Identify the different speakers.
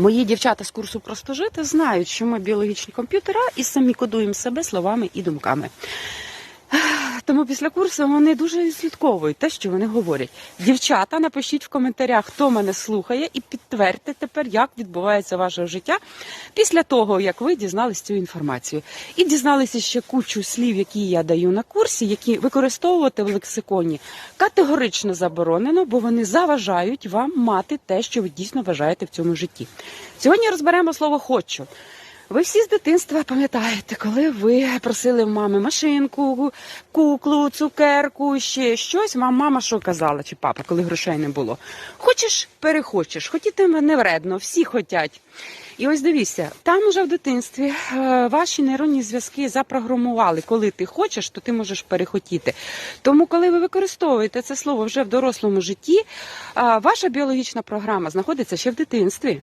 Speaker 1: Мої дівчата з курсу просто жити знають, що ми біологічні комп'ютера і самі кодуємо себе словами і думками. Тому після курсу вони дуже слідковують те, що вони говорять. Дівчата, напишіть в коментарях, хто мене слухає, і підтвердьте тепер, як відбувається ваше життя після того, як ви дізнались цю інформацію. І дізналися ще кучу слів, які я даю на курсі, які використовувати в лексиконі категорично заборонено, бо вони заважають вам мати те, що ви дійсно вважаєте в цьому житті. Сьогодні розберемо слово хочу. Ви всі з дитинства пам'ятаєте, коли ви просили в мами машинку, куклу, цукерку, ще щось. Вам мама що казала, чи папа, коли грошей не було? Хочеш, перехочеш, хотіти не вредно, всі хотять. І ось дивіться, там уже в дитинстві е, ваші нейронні зв'язки запрограмували. Коли ти хочеш, то ти можеш перехотіти. Тому, коли ви використовуєте це слово вже в дорослому житті, е, ваша біологічна програма знаходиться ще в дитинстві.